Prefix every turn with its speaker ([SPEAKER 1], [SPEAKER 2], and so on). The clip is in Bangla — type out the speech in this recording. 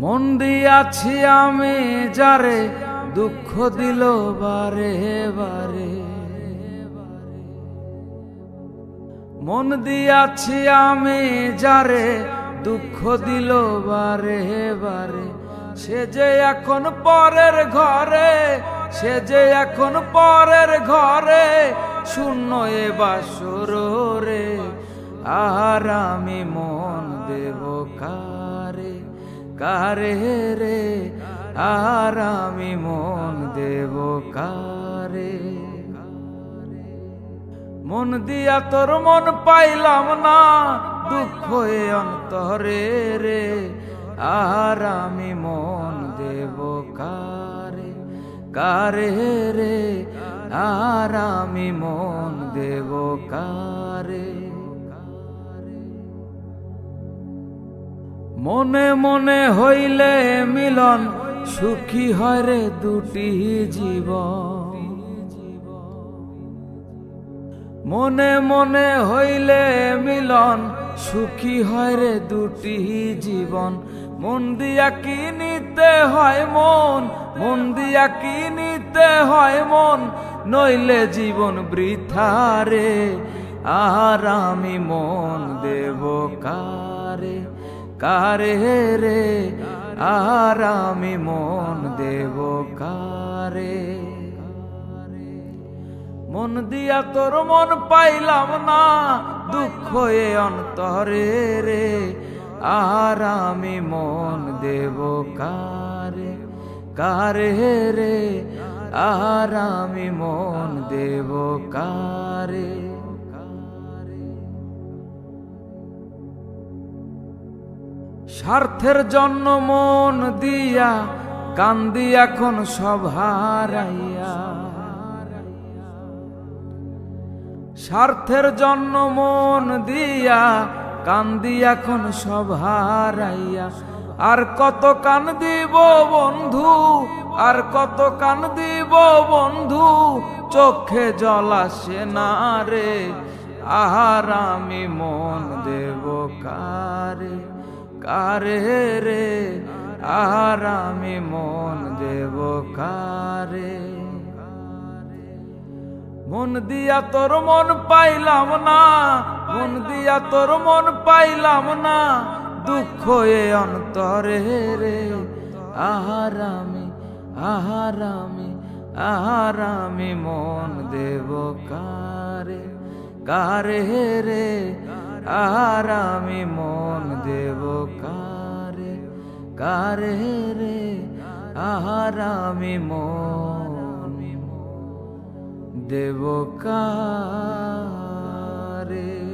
[SPEAKER 1] মন দিয়াছি আমি যারে, দুঃখ দিল বারে বারে মন দিয়াছি আমি যারে, দুঃখ দিল বারে বারে। সে যে এখন পরের ঘরে, সে যে এখন পরের ঘরে, শূন্য এ বাসর রে। আর আমি মন দেব কারে? কারে রে? আর আমি মন দেব কারে? মন দিয়া তোর মন পাইলাম না, দুঃখ অন্তরে রে। আর আমি মন দেব কারে? কারে রে? আর আমি মন দেব কারে? মনে মনে হইলে মিলন, সুখী হয় রে দুটি জীবন। মনে মনে হইলে মিলন, সুখী হয় রে দুটি জীবন। মন দিয়া কি নিতে হয় মন মন দিয়া কি নিতে হয় মন, নইলে জীবন বৃথা রে। আর আমি মন দেব কারে? কারে রে? আর আমি মন দেব কারে? মন দিয়া তোর মন পাইলাম না, দুঃখ এ অন্তরে রে। আর আমি মন দেব কারে? কারে রে? আর আমি মন দেব কারে? স্বার্থের জন্য মন দিয়া, কান্দি এখন সব হারাইয়া। স্বার্থের জন্য মন দিয়া, কান্দি এখন সব হারাইয়া। আর কত কান দিব বন্ধু, আর কত কান দিব বন্ধু, চোখে জল আসে না রে। আহার আমি মন দেব কারে? কারে রে? আর আমি মন দেব কারে? মন দিয়া তোর মন পাইলাম না, মন দিয়া তোর মন পাইলাম না, দুঃখ এ অন্তরে রে। আহার আমি আহার আমি আহার আমি মন দেব কারে? কারে রে? আর আমি মন দেব কারে কারে রে? আর আমি মন দেব কারে?